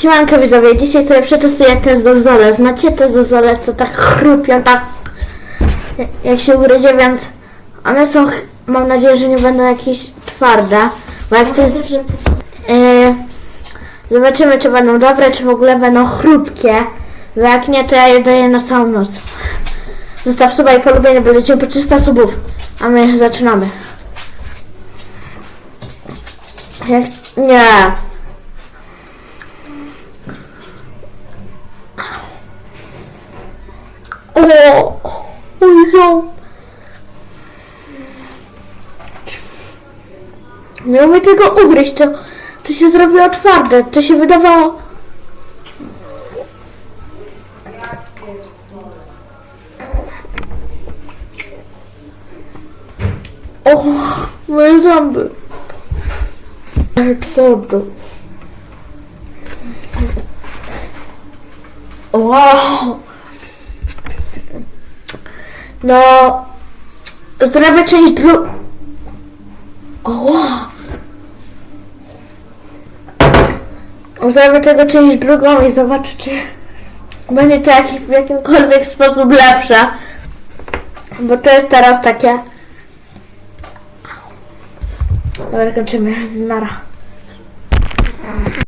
Siemanko widzowie, dzisiaj sobie przetestuję te zozole. Znacie te zozole, co tak chrupią, tak jak się ugryzie, więc one są, mam nadzieję, że nie będą jakieś twarde, bo jak coś... Yy, zobaczymy, czy będą dobre, czy w ogóle będą chrupkie, bo jak nie, to ja je daję na całą noc. Zostaw suba i polubienie, bo leciał po 300 subów, a my zaczynamy. Jak... Nie. O, mój ząb. Nie umiem tego ugryźć, to, to się zrobiło twarde, to się wydawało... O, moje zęby. Ale twarde. Wow. No, zrobię część dru... O, wow. Zrobię tego część drugą i zobaczę, czy będzie to jak, w jakimkolwiek sposób lepsze. Bo to jest teraz takie... Dobra, kończymy. Nara.